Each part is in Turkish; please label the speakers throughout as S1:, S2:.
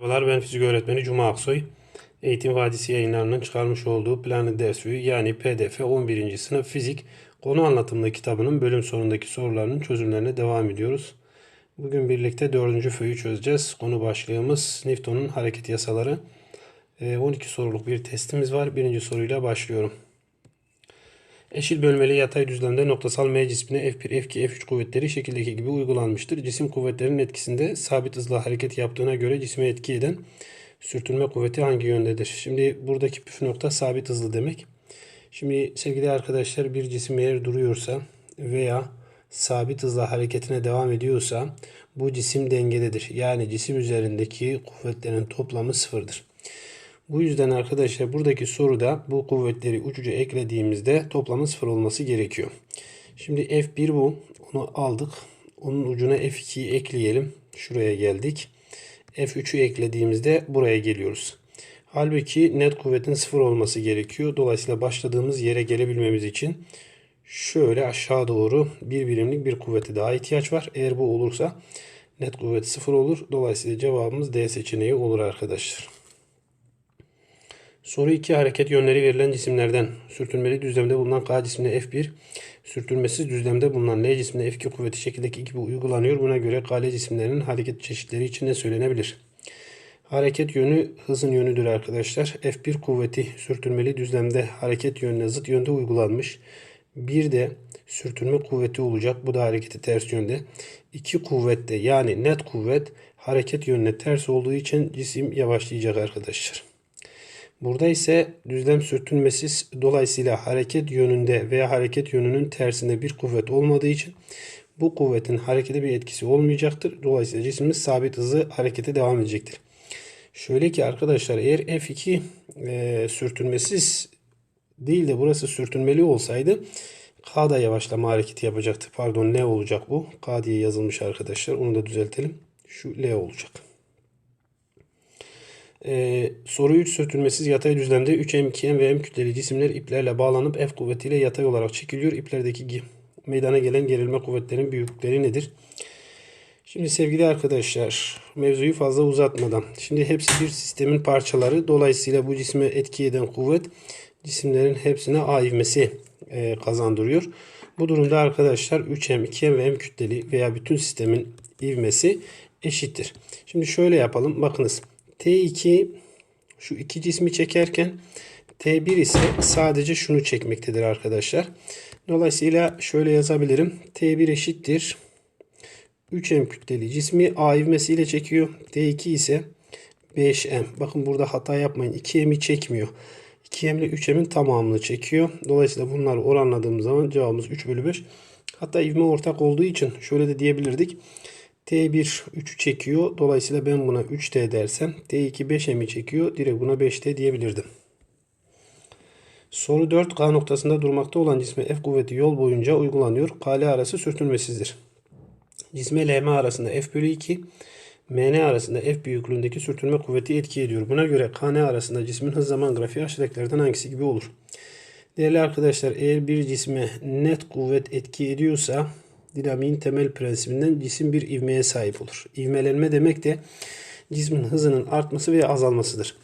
S1: Merhabalar ben fizik öğretmeni Cuma Aksoy. Eğitim Vadisi yayınlarının çıkarmış olduğu planlı ders View yani PDF 11. sınıf fizik konu anlatımlı kitabının bölüm sonundaki sorularının çözümlerine devam ediyoruz. Bugün birlikte dördüncü föyü çözeceğiz. Konu başlığımız Newton'un hareket yasaları. Ee, 12 soruluk bir testimiz var. Birinci soruyla başlıyorum. Eşit bölmeli yatay düzlemde noktasal M cismine F1, F2, F3 kuvvetleri şekildeki gibi uygulanmıştır. Cisim kuvvetlerinin etkisinde sabit hızla hareket yaptığına göre cisme etki eden sürtünme kuvveti hangi yöndedir? Şimdi buradaki püf nokta sabit hızlı demek. Şimdi sevgili arkadaşlar bir cisim eğer duruyorsa veya sabit hızla hareketine devam ediyorsa bu cisim dengededir. Yani cisim üzerindeki kuvvetlerin toplamı sıfırdır. Bu yüzden arkadaşlar buradaki soruda bu kuvvetleri ucuca eklediğimizde toplamın sıfır olması gerekiyor. Şimdi F1 bu. Onu aldık. Onun ucuna F2'yi ekleyelim. Şuraya geldik. F3'ü eklediğimizde buraya geliyoruz. Halbuki net kuvvetin sıfır olması gerekiyor. Dolayısıyla başladığımız yere gelebilmemiz için şöyle aşağı doğru bir birimlik bir kuvvete daha ihtiyaç var. Eğer bu olursa net kuvvet sıfır olur. Dolayısıyla cevabımız D seçeneği olur arkadaşlar. Soru 2 hareket yönleri verilen cisimlerden sürtünmeli düzlemde bulunan K cismine F1, sürtünmesiz düzlemde bulunan L cismine F2 kuvveti şekildeki gibi uygulanıyor. Buna göre KL cisimlerinin hareket çeşitleri için ne söylenebilir? Hareket yönü hızın yönüdür arkadaşlar. F1 kuvveti sürtünmeli düzlemde hareket yönüne zıt yönde uygulanmış. Bir de sürtünme kuvveti olacak. Bu da hareketi ters yönde. İki kuvvette yani net kuvvet hareket yönüne ters olduğu için cisim yavaşlayacak arkadaşlar. Burada ise düzlem sürtünmesiz dolayısıyla hareket yönünde veya hareket yönünün tersinde bir kuvvet olmadığı için bu kuvvetin harekete bir etkisi olmayacaktır. Dolayısıyla cismimiz sabit hızlı harekete devam edecektir. Şöyle ki arkadaşlar eğer F2 e, sürtünmesiz değil de burası sürtünmeli olsaydı K da yavaşlama hareketi yapacaktı. Pardon L olacak bu. K diye yazılmış arkadaşlar. Onu da düzeltelim. Şu L olacak. Ee, soru 3 sürtünmesiz yatay düzlemde 3M, 2M ve M kütleli cisimler iplerle bağlanıp F kuvvetiyle yatay olarak çekiliyor. İplerdeki meydana gelen gerilme kuvvetlerin büyüklükleri nedir? Şimdi sevgili arkadaşlar mevzuyu fazla uzatmadan. Şimdi hepsi bir sistemin parçaları. Dolayısıyla bu cisme etki eden kuvvet cisimlerin hepsine A ivmesi e, kazandırıyor. Bu durumda arkadaşlar 3M, 2M ve M kütleli veya bütün sistemin ivmesi eşittir. Şimdi şöyle yapalım. Bakınız. T2 şu iki cismi çekerken T1 ise sadece şunu çekmektedir arkadaşlar. Dolayısıyla şöyle yazabilirim. T1 eşittir. 3M kütleli cismi A ivmesiyle çekiyor. T2 ise 5M. Bakın burada hata yapmayın. 2M'i çekmiyor. 2M ile 3M'in tamamını çekiyor. Dolayısıyla bunları oranladığımız zaman cevabımız 3 bölü 5. Hatta ivme ortak olduğu için şöyle de diyebilirdik. T1 3'ü çekiyor. Dolayısıyla ben buna 3T dersem T2 5M'i çekiyor. Direkt buna 5T diyebilirdim. Soru 4 K noktasında durmakta olan cisme F kuvveti yol boyunca uygulanıyor. KL arası sürtünmesizdir. Cisme LM arasında F bölü 2 MN arasında F büyüklüğündeki sürtünme kuvveti etki ediyor. Buna göre KN arasında cismin hız zaman grafiği aşağıdakilerden hangisi gibi olur? Değerli arkadaşlar eğer bir cisme net kuvvet etki ediyorsa dinamiğin temel prensibinden cisim bir ivmeye sahip olur. İvmelenme demek de cismin hızının artması veya azalmasıdır.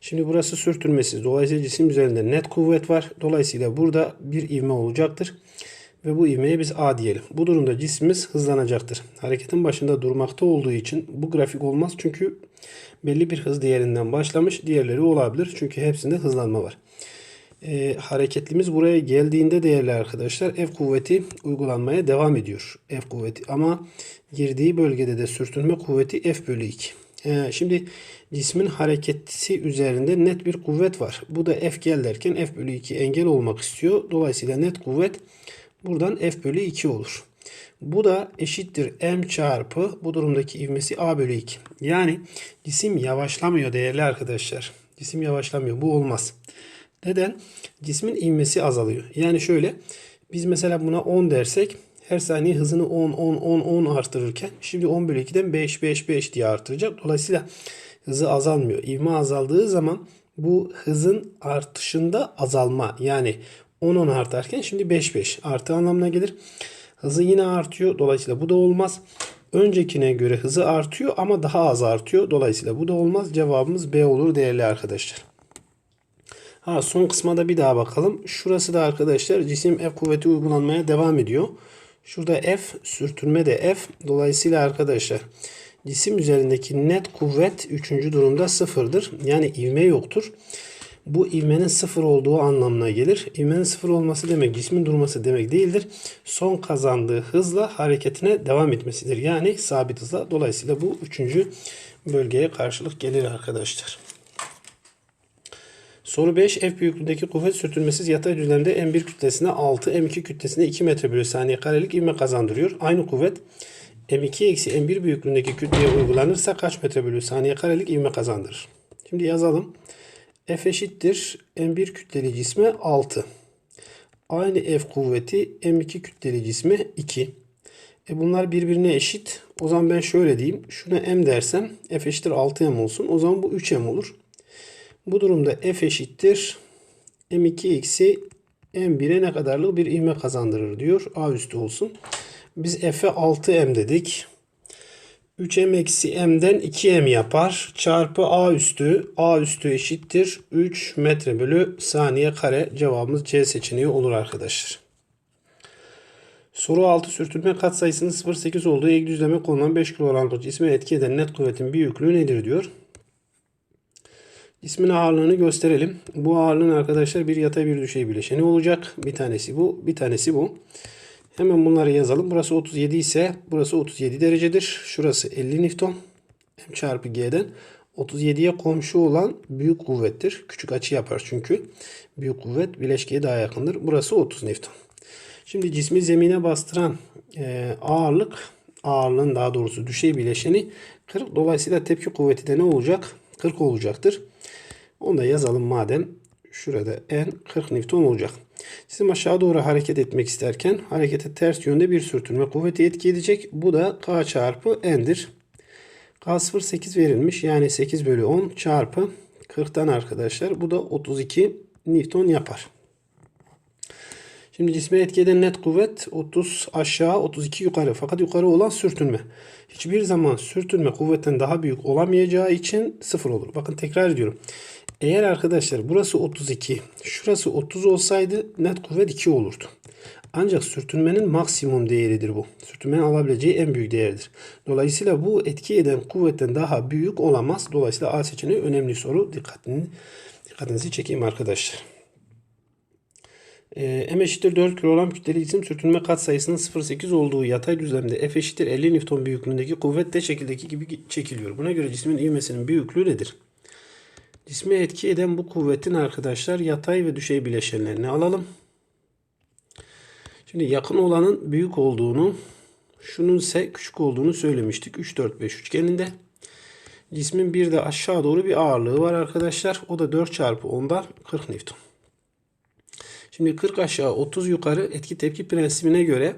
S1: Şimdi burası sürtünmesiz. Dolayısıyla cisim üzerinde net kuvvet var. Dolayısıyla burada bir ivme olacaktır. Ve bu ivmeye biz A diyelim. Bu durumda cismimiz hızlanacaktır. Hareketin başında durmakta olduğu için bu grafik olmaz. Çünkü belli bir hız değerinden başlamış. Diğerleri olabilir. Çünkü hepsinde hızlanma var e, hareketlimiz buraya geldiğinde değerli arkadaşlar F kuvveti uygulanmaya devam ediyor. F kuvveti ama girdiği bölgede de sürtünme kuvveti F bölü 2. E, şimdi cismin hareketi üzerinde net bir kuvvet var. Bu da F gel derken F bölü 2 engel olmak istiyor. Dolayısıyla net kuvvet buradan F bölü 2 olur. Bu da eşittir M çarpı bu durumdaki ivmesi A bölü 2. Yani cisim yavaşlamıyor değerli arkadaşlar. Cisim yavaşlamıyor. Bu olmaz. Neden? Cismin ivmesi azalıyor. Yani şöyle biz mesela buna 10 dersek her saniye hızını 10 10 10 10 artırırken şimdi 10 bölü 2'den 5 5 5 diye artıracak. Dolayısıyla hızı azalmıyor. İvme azaldığı zaman bu hızın artışında azalma yani 10 10 artarken şimdi 5 5 artı anlamına gelir. Hızı yine artıyor. Dolayısıyla bu da olmaz. öncekine göre hızı artıyor ama daha az artıyor. Dolayısıyla bu da olmaz. Cevabımız B olur değerli arkadaşlar. Ha son kısma da bir daha bakalım. Şurası da arkadaşlar cisim F kuvveti uygulanmaya devam ediyor. Şurada F sürtünme de F. Dolayısıyla arkadaşlar cisim üzerindeki net kuvvet 3. durumda sıfırdır. Yani ivme yoktur. Bu ivmenin sıfır olduğu anlamına gelir. İvmenin sıfır olması demek cismin durması demek değildir. Son kazandığı hızla hareketine devam etmesidir. Yani sabit hızla. Dolayısıyla bu üçüncü bölgeye karşılık gelir arkadaşlar. Soru 5. F büyüklüğündeki kuvvet sürtünmesiz yatay düzlemde M1 kütlesine 6, M2 kütlesine 2 metre bölü saniye karelik ivme kazandırıyor. Aynı kuvvet M2 eksi M1 büyüklüğündeki kütleye uygulanırsa kaç metre bölü saniye karelik ivme kazandırır? Şimdi yazalım. F eşittir M1 kütleli cisme 6. Aynı F kuvveti M2 kütleli cisme 2. E bunlar birbirine eşit. O zaman ben şöyle diyeyim. Şuna M dersem F eşittir 6M olsun. O zaman bu 3M olur. Bu durumda F eşittir M2 eksi M1'e ne kadarlık bir ivme kazandırır diyor. A üstü olsun. Biz F'e 6M dedik. 3M eksi M'den 2M yapar. Çarpı A üstü. A üstü eşittir. 3 metre bölü saniye kare. Cevabımız C seçeneği olur arkadaşlar. Soru 6 sürtünme katsayısının 0.8 olduğu eğik düzleme konulan 5 kilogramlık cisme etki eden net kuvvetin büyüklüğü nedir diyor. İsmin ağırlığını gösterelim. Bu ağırlığın arkadaşlar bir yatay bir düşey bileşeni olacak. Bir tanesi bu, bir tanesi bu. Hemen bunları yazalım. Burası 37 ise burası 37 derecedir. Şurası 50 Newton. M çarpı G'den 37'ye komşu olan büyük kuvvettir. Küçük açı yapar çünkü. Büyük kuvvet bileşkeye daha yakındır. Burası 30 Newton. Şimdi cismi zemine bastıran e, ağırlık, ağırlığın daha doğrusu düşey bileşeni 40. Dolayısıyla tepki kuvveti de ne olacak? 40 olacaktır. Onu da yazalım madem. Şurada N 40 Newton olacak. Cisim aşağı doğru hareket etmek isterken harekete ters yönde bir sürtünme kuvveti etki edecek. Bu da K çarpı N'dir. K0 8 verilmiş. Yani 8 bölü 10 çarpı 40'tan arkadaşlar. Bu da 32 Newton yapar. Şimdi cisme etki eden net kuvvet 30 aşağı 32 yukarı. Fakat yukarı olan sürtünme. Hiçbir zaman sürtünme kuvvetten daha büyük olamayacağı için sıfır olur. Bakın tekrar ediyorum. Eğer arkadaşlar burası 32, şurası 30 olsaydı net kuvvet 2 olurdu. Ancak sürtünmenin maksimum değeridir bu. Sürtünmenin alabileceği en büyük değerdir. Dolayısıyla bu etki eden kuvvetten daha büyük olamaz. Dolayısıyla A seçeneği önemli soru. Dikkatini, dikkatinizi çekeyim arkadaşlar. E, M eşittir 4 kilogram kütleli cisim sürtünme katsayısının 0.8 olduğu yatay düzlemde F eşittir 50 Newton büyüklüğündeki kuvvet de şekildeki gibi çekiliyor. Buna göre cismin ivmesinin büyüklüğü nedir? Cisme etki eden bu kuvvetin arkadaşlar yatay ve düşey bileşenlerini alalım. Şimdi yakın olanın büyük olduğunu, şunun ise küçük olduğunu söylemiştik. 3, 4, 5 üçgeninde. Cismin bir de aşağı doğru bir ağırlığı var arkadaşlar. O da 4 çarpı 10'dan 40 Newton. Şimdi 40 aşağı 30 yukarı etki tepki prensibine göre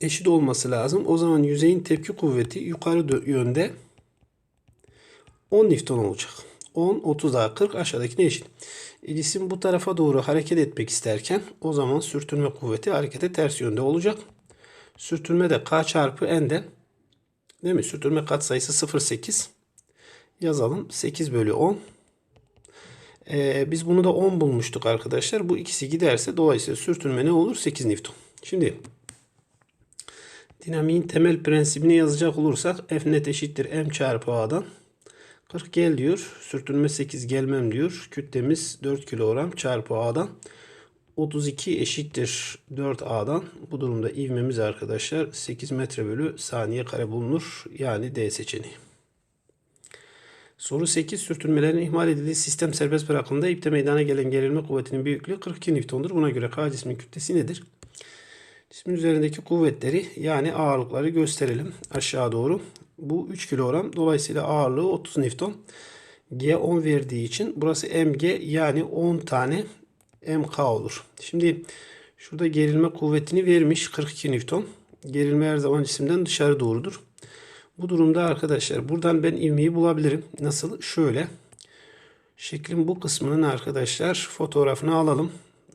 S1: eşit olması lazım. O zaman yüzeyin tepki kuvveti yukarı yönde 10 Newton olacak. 10, 30 daha 40 aşağıdakine eşit. E, cisim bu tarafa doğru hareket etmek isterken o zaman sürtünme kuvveti harekete ters yönde olacak. Sürtünme de K çarpı N'den değil mi? Sürtünme katsayısı 0,8 yazalım. 8 bölü 10 ee, biz bunu da 10 bulmuştuk arkadaşlar. Bu ikisi giderse dolayısıyla sürtünme ne olur? 8 Newton. Şimdi dinamiğin temel prensibini yazacak olursak F net eşittir M çarpı A'dan 40 gel diyor. Sürtünme 8 gelmem diyor. Kütlemiz 4 kilogram çarpı A'dan 32 eşittir 4A'dan. Bu durumda ivmemiz arkadaşlar 8 metre bölü saniye kare bulunur. Yani D seçeneği. Soru 8 sürtünmelerin ihmal edildiği sistem serbest bırakıldığında ipte meydana gelen gerilme kuvvetinin büyüklüğü 42 Newton'dur. Buna göre K cismin kütlesi nedir? Cismin üzerindeki kuvvetleri yani ağırlıkları gösterelim aşağı doğru. Bu 3 kilogram. Dolayısıyla ağırlığı 30 Newton. G 10 verdiği için burası mg yani 10 tane mk olur. Şimdi şurada gerilme kuvvetini vermiş 42 Newton. Gerilme her zaman cisimden dışarı doğrudur. Bu durumda arkadaşlar buradan ben ivmeyi bulabilirim. Nasıl? Şöyle. Şeklin bu kısmının arkadaşlar fotoğrafını alalım.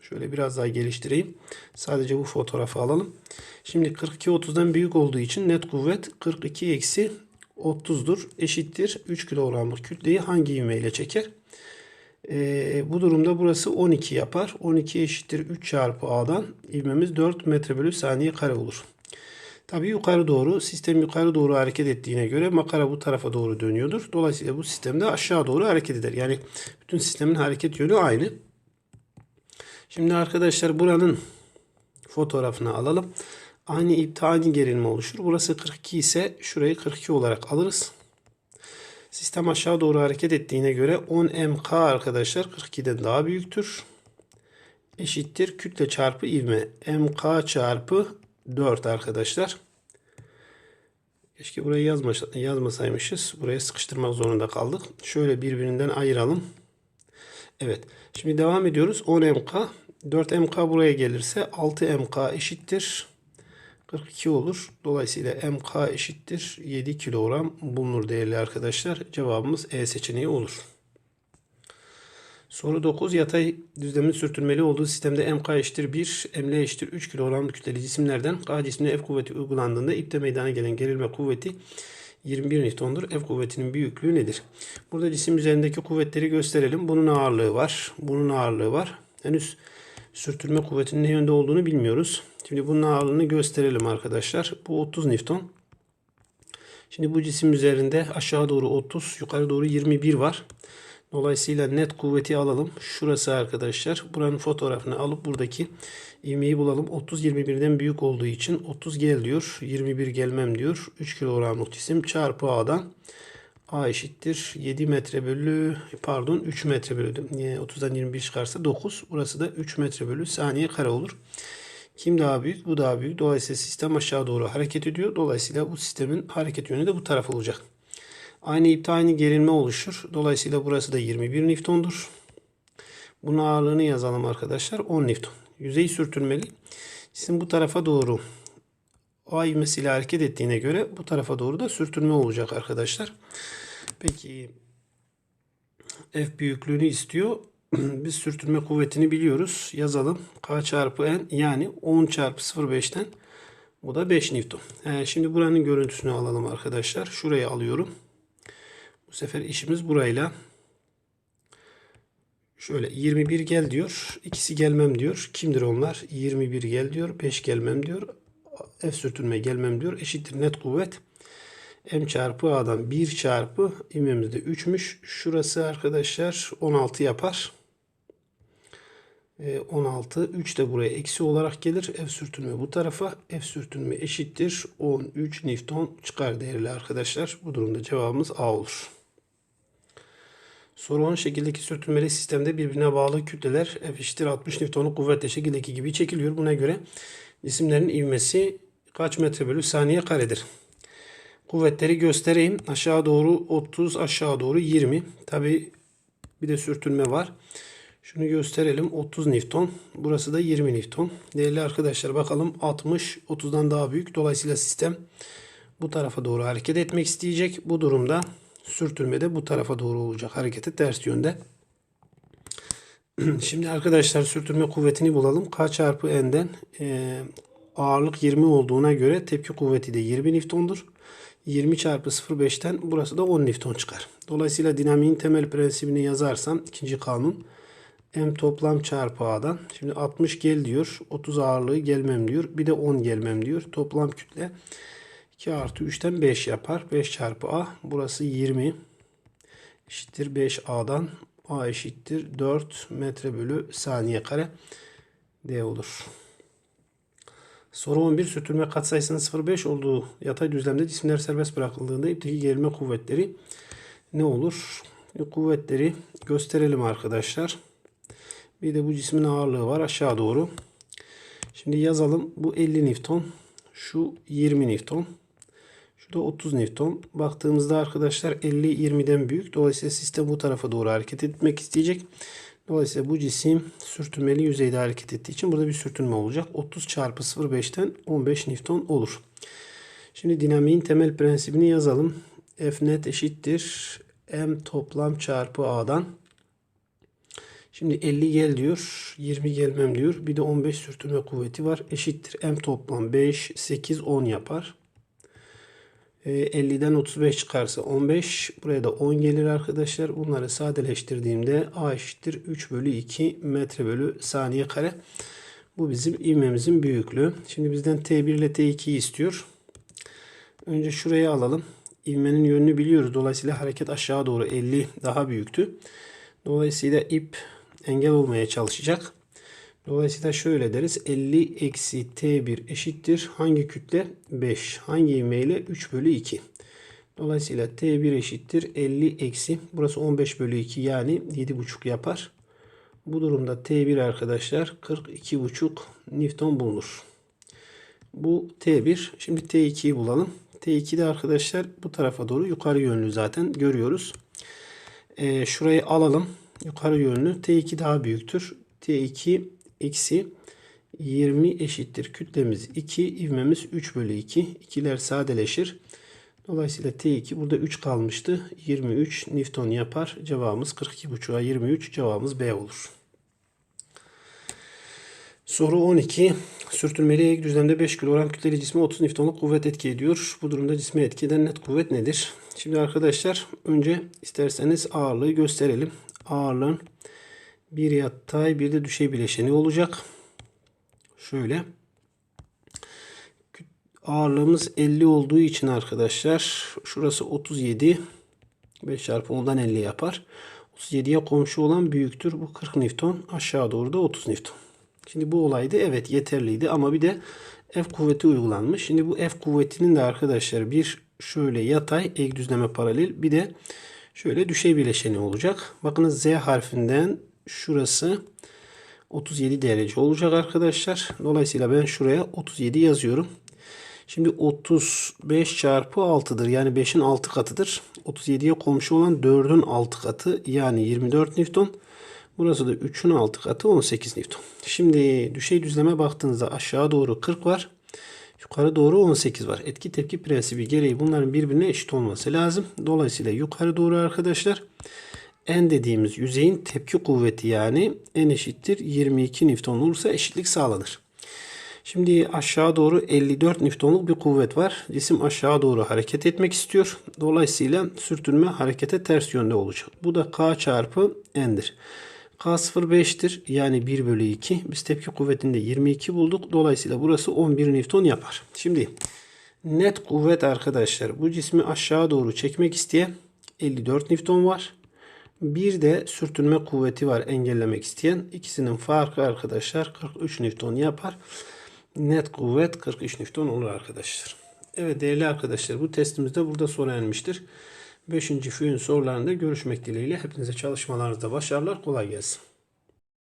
S1: Şöyle biraz daha geliştireyim. Sadece bu fotoğrafı alalım. Şimdi 42 30'dan büyük olduğu için net kuvvet 42 eksi 30'dur. Eşittir 3 kilogramlık kütleyi hangi ivmeyle çeker? Ee, bu durumda burası 12 yapar. 12 eşittir 3 çarpı A'dan ivmemiz 4 metre bölü saniye kare olur. Tabi yukarı doğru sistem yukarı doğru hareket ettiğine göre makara bu tarafa doğru dönüyordur. Dolayısıyla bu sistemde aşağı doğru hareket eder. Yani bütün sistemin hareket yönü aynı. Şimdi arkadaşlar buranın fotoğrafını alalım. Aynı ipte aynı gerilme oluşur. Burası 42 ise şurayı 42 olarak alırız. Sistem aşağı doğru hareket ettiğine göre 10 mk arkadaşlar 42'den daha büyüktür. Eşittir kütle çarpı ivme. mk çarpı 4 arkadaşlar. Keşke burayı yazma, yazmasaymışız. Buraya sıkıştırmak zorunda kaldık. Şöyle birbirinden ayıralım. Evet. Şimdi devam ediyoruz. 10 mk. 4 mk buraya gelirse 6 mk eşittir. 42 olur. Dolayısıyla mk eşittir 7 kilogram bulunur değerli arkadaşlar. Cevabımız E seçeneği olur. Soru 9. Yatay düzlemin sürtünmeli olduğu sistemde MK eşittir 1, ML eşittir 3 kilogram kütleli cisimlerden K cismine F kuvveti uygulandığında ipte meydana gelen gerilme kuvveti 21 Newton'dur. F kuvvetinin büyüklüğü nedir? Burada cisim üzerindeki kuvvetleri gösterelim. Bunun ağırlığı var. Bunun ağırlığı var. Henüz sürtünme kuvvetinin ne yönde olduğunu bilmiyoruz. Şimdi bunun ağırlığını gösterelim arkadaşlar. Bu 30 Newton. Şimdi bu cisim üzerinde aşağı doğru 30, yukarı doğru 21 var. Dolayısıyla net kuvveti alalım. Şurası arkadaşlar. Buranın fotoğrafını alıp buradaki ivmeyi bulalım. 30 21'den büyük olduğu için 30 gel diyor. 21 gelmem diyor. 3 kilogramlık cisim çarpı A'dan A eşittir 7 metre bölü pardon 3 metre bölü 30'dan 21 çıkarsa 9. Burası da 3 metre bölü saniye kare olur. Kim daha büyük? Bu daha büyük. Dolayısıyla sistem aşağı doğru hareket ediyor. Dolayısıyla bu sistemin hareket yönü de bu taraf olacak. Aynı ipte aynı gerilme oluşur. Dolayısıyla burası da 21 Newton'dur. Bunun ağırlığını yazalım arkadaşlar. 10 Newton. Yüzey sürtünmeli. Cisim bu tarafa doğru A ivmesiyle hareket ettiğine göre bu tarafa doğru da sürtünme olacak arkadaşlar. Peki F büyüklüğünü istiyor. Biz sürtünme kuvvetini biliyoruz. Yazalım. K çarpı N yani 10 çarpı 0,5'ten bu da 5 Newton. Ee, şimdi buranın görüntüsünü alalım arkadaşlar. Şuraya alıyorum. Bu sefer işimiz burayla. Şöyle 21 gel diyor. İkisi gelmem diyor. Kimdir onlar? 21 gel diyor. 5 gelmem diyor. F sürtünme gelmem diyor. Eşittir net kuvvet. M çarpı A'dan 1 çarpı ivmemiz de 3'müş. Şurası arkadaşlar 16 yapar. 16. 3 de buraya eksi olarak gelir. F sürtünme bu tarafa. F sürtünme eşittir. 13 Newton çıkar değerli arkadaşlar. Bu durumda cevabımız A olur. Soru 10 şekildeki sürtünmeli sistemde birbirine bağlı kütleler F eşittir 60 Newton'luk kuvvetle şekildeki gibi çekiliyor. Buna göre cisimlerin ivmesi kaç metre bölü saniye karedir? Kuvvetleri göstereyim. Aşağı doğru 30, aşağı doğru 20. Tabi bir de sürtünme var. Şunu gösterelim. 30 Newton. Burası da 20 Newton. Değerli arkadaşlar bakalım 60 30'dan daha büyük. Dolayısıyla sistem bu tarafa doğru hareket etmek isteyecek. Bu durumda sürtünme de bu tarafa doğru olacak. Hareketi ters yönde. Şimdi arkadaşlar sürtünme kuvvetini bulalım. K çarpı N'den e, ağırlık 20 olduğuna göre tepki kuvveti de 20 Newton'dur. 20 çarpı 0,5'ten burası da 10 Newton çıkar. Dolayısıyla dinamiğin temel prensibini yazarsam ikinci kanun M toplam çarpı A'dan. Şimdi 60 gel diyor. 30 ağırlığı gelmem diyor. Bir de 10 gelmem diyor. Toplam kütle 2 artı 3'ten 5 yapar. 5 çarpı A. Burası 20. Eşittir 5A'dan. A eşittir 4 metre bölü saniye kare. D olur. Soru 11. Sürtünme katsayısının 0,5 olduğu yatay düzlemde cisimler serbest bırakıldığında ipteki gerilme kuvvetleri ne olur? Kuvvetleri gösterelim arkadaşlar. Bir de bu cismin ağırlığı var aşağı doğru. Şimdi yazalım. Bu 50 Newton. Şu 20 Newton. Şu da 30 Newton. Baktığımızda arkadaşlar 50 20'den büyük. Dolayısıyla sistem bu tarafa doğru hareket etmek isteyecek. Dolayısıyla bu cisim sürtünmeli yüzeyde hareket ettiği için burada bir sürtünme olacak. 30 çarpı 0,5'ten 15 Newton olur. Şimdi dinamiğin temel prensibini yazalım. F net eşittir. M toplam çarpı A'dan. Şimdi 50 gel diyor. 20 gelmem diyor. Bir de 15 sürtünme kuvveti var. Eşittir. M toplam 5, 8, 10 yapar. E, 50'den 35 çıkarsa 15. Buraya da 10 gelir arkadaşlar. Bunları sadeleştirdiğimde A eşittir 3 bölü 2 metre bölü saniye kare. Bu bizim ivmemizin büyüklüğü. Şimdi bizden T1 ile T2'yi istiyor. Önce şurayı alalım. İvmenin yönünü biliyoruz. Dolayısıyla hareket aşağı doğru 50 daha büyüktü. Dolayısıyla ip engel olmaya çalışacak. Dolayısıyla şöyle deriz. 50 eksi T1 eşittir. Hangi kütle? 5. Hangi ivmeyle? 3 bölü 2. Dolayısıyla T1 eşittir. 50 eksi. Burası 15 bölü 2 yani 7,5 yapar. Bu durumda T1 arkadaşlar 42,5 Newton bulunur. Bu T1. Şimdi T2'yi bulalım. T2'de arkadaşlar bu tarafa doğru yukarı yönlü zaten görüyoruz. Ee, şurayı alalım. Yukarı yönlü. T2 daha büyüktür. T2 eksi 20 eşittir. Kütlemiz 2. ivmemiz 3 bölü 2. İkiler sadeleşir. Dolayısıyla T2 burada 3 kalmıştı. 23 Newton yapar. Cevabımız 42,5'a 23. Cevabımız B olur. Soru 12. Sürtünmeli eğik düzlemde 5 kilogram kütleli cisme 30 Newton'luk kuvvet etki ediyor. Bu durumda cisme etki eden net kuvvet nedir? Şimdi arkadaşlar önce isterseniz ağırlığı gösterelim. Ağırlığın bir yatay bir de düşey bileşeni olacak. Şöyle. Ağırlığımız 50 olduğu için arkadaşlar şurası 37 5 çarpı 10'dan 50 yapar. 37'ye komşu olan büyüktür. Bu 40 Newton. Aşağı doğru da 30 Newton. Şimdi bu olaydı evet yeterliydi ama bir de F kuvveti uygulanmış. Şimdi bu F kuvvetinin de arkadaşlar bir şöyle yatay ek düzleme paralel bir de şöyle düşey bileşeni olacak. Bakınız Z harfinden şurası 37 derece olacak arkadaşlar. Dolayısıyla ben şuraya 37 yazıyorum. Şimdi 35 çarpı 6'dır. Yani 5'in 6 katıdır. 37'ye komşu olan 4'ün 6 katı yani 24 Newton. Burası da 3'ün 6 katı 18 Newton. Şimdi düşey düzleme baktığınızda aşağı doğru 40 var. Yukarı doğru 18 var. Etki tepki prensibi gereği bunların birbirine eşit olması lazım. Dolayısıyla yukarı doğru arkadaşlar N dediğimiz yüzeyin tepki kuvveti yani N eşittir 22 Newton olursa eşitlik sağlanır. Şimdi aşağı doğru 54 Newton'luk bir kuvvet var. Cisim aşağı doğru hareket etmek istiyor. Dolayısıyla sürtünme harekete ters yönde olacak. Bu da K çarpı N'dir. K 0,5'tir. Yani 1 bölü 2. Biz tepki kuvvetinde 22 bulduk. Dolayısıyla burası 11 Newton yapar. Şimdi net kuvvet arkadaşlar. Bu cismi aşağı doğru çekmek isteyen 54 Newton var. Bir de sürtünme kuvveti var engellemek isteyen. İkisinin farkı arkadaşlar 43 Newton yapar. Net kuvvet 43 Newton olur arkadaşlar. Evet değerli arkadaşlar bu testimiz de burada sona ermiştir. 5. füyün sorularında görüşmek dileğiyle. Hepinize çalışmalarınızda başarılar. Kolay gelsin.